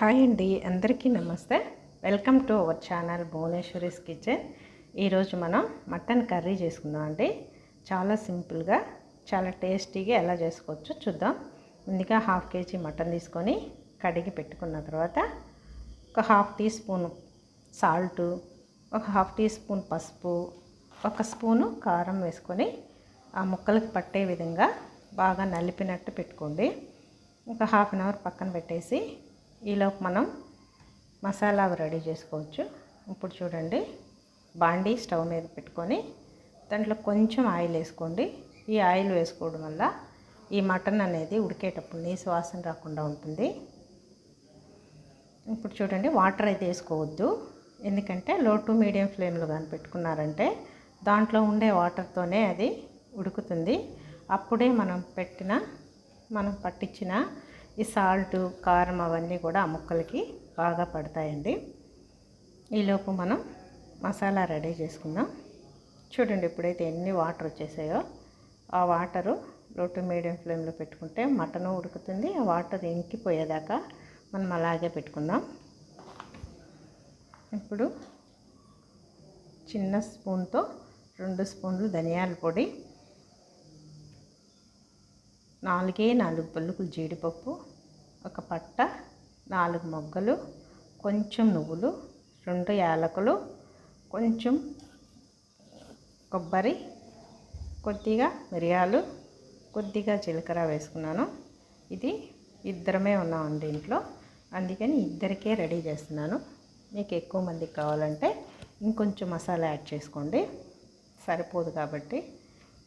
Hi అండి అందరికీ నమస్తే. Welcome to our channel Bhuvaneshwari's kitchen. ఈరోజు మనం మటన్ కర్రీ చేసుకుందాం అండి. చాలా సింపుల్గా చాలా టేస్టీగా ఎలా చేసుకోవచ్చో చూద్దాం. ముందుగా హాఫ్ కేజీ మటన్ తీసుకొని కడిగి పెట్టుకున్న తర్వాత ఒక హాఫ్ టీ స్పూన్ సాల్టు ఒక హాఫ్ టీ స్పూన్ పసుపు ఒక స్పూను కారం వేసుకొని ఆ ముక్కలకు పట్టే విధంగా బాగా నలిపినట్టు పెట్టుకోండి. ఒక హాఫ్ అన్ అవర్ పక్కన పెట్టేసి ఈలోపు మనం మసాలా రెడీ చేసుకోవచ్చు. ఇప్పుడు చూడండి బాండీ స్టవ్ మీద పెట్టుకొని దాంట్లో కొంచెం ఆయిల్ వేసుకోండి. ఈ ఆయిల్ వేసుకోవడం వల్ల ఈ మటన్ అనేది ఉడికేటప్పుడు నీ వాసన రాకుండా ఉంటుంది. ఇప్పుడు చూడండి వాటర్ అయితే వేసుకోవద్దు. ఎందుకంటే లో టు మీడియం ఫ్లేమ్లో కానీ పెట్టుకున్నారంటే దాంట్లో ఉండే వాటర్తోనే అది ఉడుకుతుంది. అప్పుడే మనం పెట్టిన మనం పట్టించిన ఈ సాల్ట్ కారం అవన్నీ కూడా ఆ ముక్కలకి బాగా పడతాయండి. ఈలోపు మనం మసాలా రెడీ చేసుకుందాం. చూడండి ఎప్పుడైతే ఎన్ని వాటర్ వచ్చేసాయో. ఆ వాటరు లో టు మీడియం ఫ్లేమ్లో పెట్టుకుంటే మటన్ ఉడుకుతుంది. ఆ వాటర్ ఇంకిపోయేదాకా మనం అలాగే పెట్టుకుందాం. ఇప్పుడు చిన్న స్పూన్తో రెండు స్పూన్లు ధనియాల పొడి నాలుగే నాలుగు పలుకులు జీడిపప్పు ఒక పట్ట నాలుగు మొగ్గలు కొంచెం నువ్వులు రెండు యాలకులు కొంచెం కొబ్బరి కొద్దిగా మిరియాలు కొద్దిగా జీలకర్ర వేసుకున్నాను. ఇది ఇద్దరమే ఉన్నామండి ఇంట్లో. అందుకని ఇద్దరికే రెడీ చేస్తున్నాను. మీకు ఎక్కువ మందికి కావాలంటే ఇంకొంచెం మసాలా యాడ్ చేసుకోండి. సరిపోదు కాబట్టి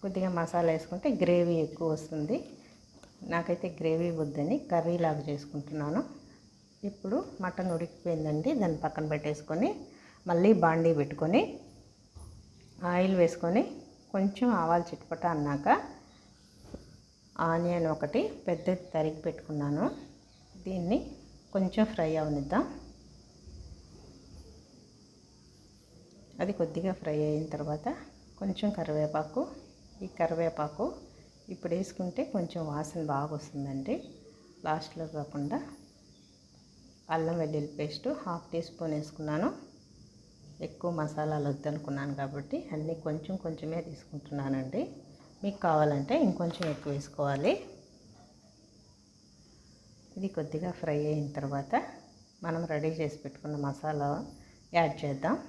కొద్దిగా మసాలా వేసుకుంటే గ్రేవీ ఎక్కువ వస్తుంది. నాకైతే గ్రేవీ వద్దని కర్రీ లాగా చేసుకుంటున్నాను. ఇప్పుడు మటన్ ఉడికిపోయిందండి. దాన్ని పక్కన పెట్టేసుకొని మళ్ళీ బాండీ పెట్టుకొని ఆయిల్ వేసుకొని కొంచెం ఆవాలు చిట్పట అన్నాక ఆనియన్ ఒకటి పెద్దది తరిగి పెట్టుకున్నాను. దీన్ని కొంచెం ఫ్రై అవనిద్దాం. అది కొద్దిగా ఫ్రై అయిన తర్వాత కొంచెం కరివేపాకు ఈ కరివేపాకు ఇప్పుడు వేసుకుంటే కొంచెం వాసన బాగా వస్తుందండి. లాస్ట్లో కాకుండా అల్లం వెల్లుల్లి పేస్ట్ హాఫ్ టీ స్పూన్ వేసుకున్నాను. ఎక్కువ మసాలాలు వద్దనుకున్నాను కాబట్టి అన్నీ కొంచెం కొంచెమే తీసుకుంటున్నానండి. మీకు కావాలంటే ఇంకొంచెం ఎక్కువ వేసుకోవాలి. ఇది కొద్దిగా ఫ్రై అయిన తర్వాత మనం రెడీ చేసి పెట్టుకున్న మసాలా యాడ్ చేద్దాం.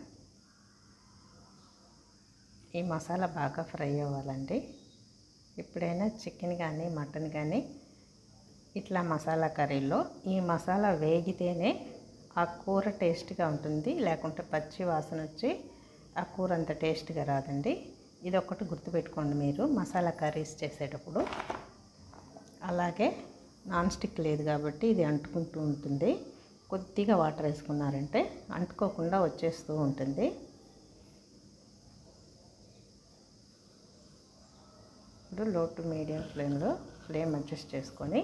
ఈ మసాలా బాగా ఫ్రై అవ్వాలండి. ఎప్పుడైనా చికెన్ కానీ మటన్ కానీ ఇట్లా మసాలా కర్రీలో ఈ మసాలా వేగితేనే ఆ కూర టేస్ట్గా ఉంటుంది. లేకుంటే పచ్చి వాసన వచ్చి ఆ కూర అంత టేస్ట్గా రాదండి. ఇది ఒకటి గుర్తుపెట్టుకోండి మీరు మసాలా కర్రీస్ చేసేటప్పుడు. అలాగే నాన్ స్టిక్ లేదు కాబట్టి ఇది అంటుకుంటూ ఉంటుంది. కొద్దిగా వాటర్ వేసుకున్నారంటే అంటుకోకుండా వచ్చేస్తూ ఉంటుంది. ఇప్పుడు లో టు మీడియం ఫ్లేమ్లో ఫ్లేమ్ అడ్జస్ట్ చేసుకొని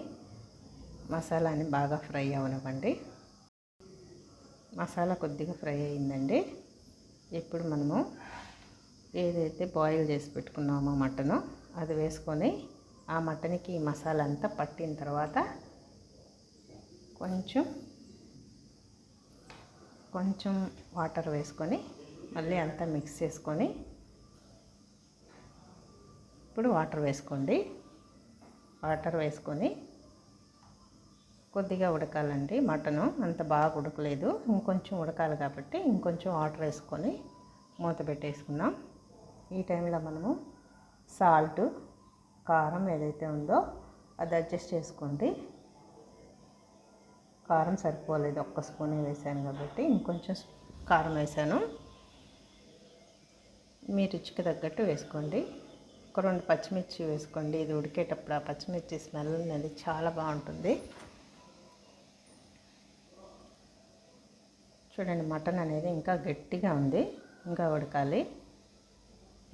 మసాలాని బాగా ఫ్రై అవనివ్వండి. మసాలా కొద్దిగా ఫ్రై అయిందండి. ఇప్పుడు మనము ఏదైతే బాయిల్ చేసి పెట్టుకున్నామో మటను అది వేసుకొని ఆ మటన్కి ఈ మసాలా అంతా పట్టిన తర్వాత కొంచెం కొంచెం వాటర్ వేసుకొని మళ్ళీ అంతా మిక్స్ చేసుకొని ఇప్పుడు వాటర్ వేసుకోండి. వాటర్ వేసుకొని కొద్దిగా ఉడకాలండి. మటను అంత బాగా ఉడకలేదు. ఇంకొంచెం ఉడకాలి కాబట్టి ఇంకొంచెం వాటర్ వేసుకొని మూత పెట్టేసుకుందాం. ఈ టైంలో మనము సాల్ట్ కారం ఏదైతే ఉందో అది అడ్జస్ట్ చేసుకోండి. కారం సరిపోలేదు. ఒక్క స్పూనే వేసాను కాబట్టి ఇంకొంచెం కారం వేసాను. మీ రుచికి తగ్గట్టు వేసుకోండి. ఒక రెండు పచ్చిమిర్చి వేసుకోండి. ఇది ఉడికేటప్పుడు ఆ పచ్చిమిర్చి స్మెల్ అనేది చాలా బాగుంటుంది. చూడండి మటన్ అనేది ఇంకా గట్టిగా ఉంది. ఇంకా ఉడకాలి.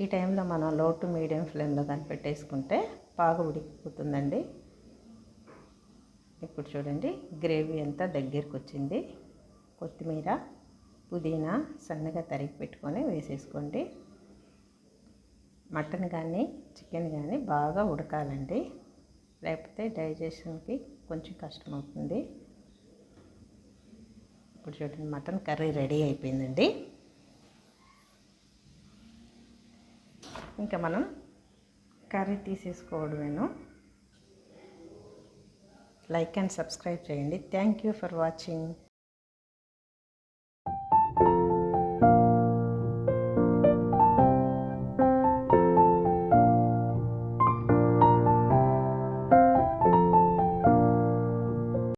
ఈ టైంలో మనం లో టు మీడియం ఫ్లేమ్లో దాన్ని పెట్టేసుకుంటే బాగా ఉడికిపోతుందండి. ఇప్పుడు చూడండి గ్రేవీ అంతా దగ్గరికి వచ్చింది. కొత్తిమీర పుదీనా సన్నగా తరిగి పెట్టుకొని వేసేసుకోండి. మటన్ కానీ చికెన్ కానీ బాగా ఉడకాలండి. లేకపోతే డైజెషన్కి కొంచెం కష్టం అవుతుంది ఇప్పుడు చూడండి మటన్ కర్రీ రెడీ అయిపోయిందండి. ఇంకా మనం కర్రీ తీసేసుకోవడమేను. లైక్ అండ్ సబ్స్క్రైబ్ చేయండి. Thank you for watching.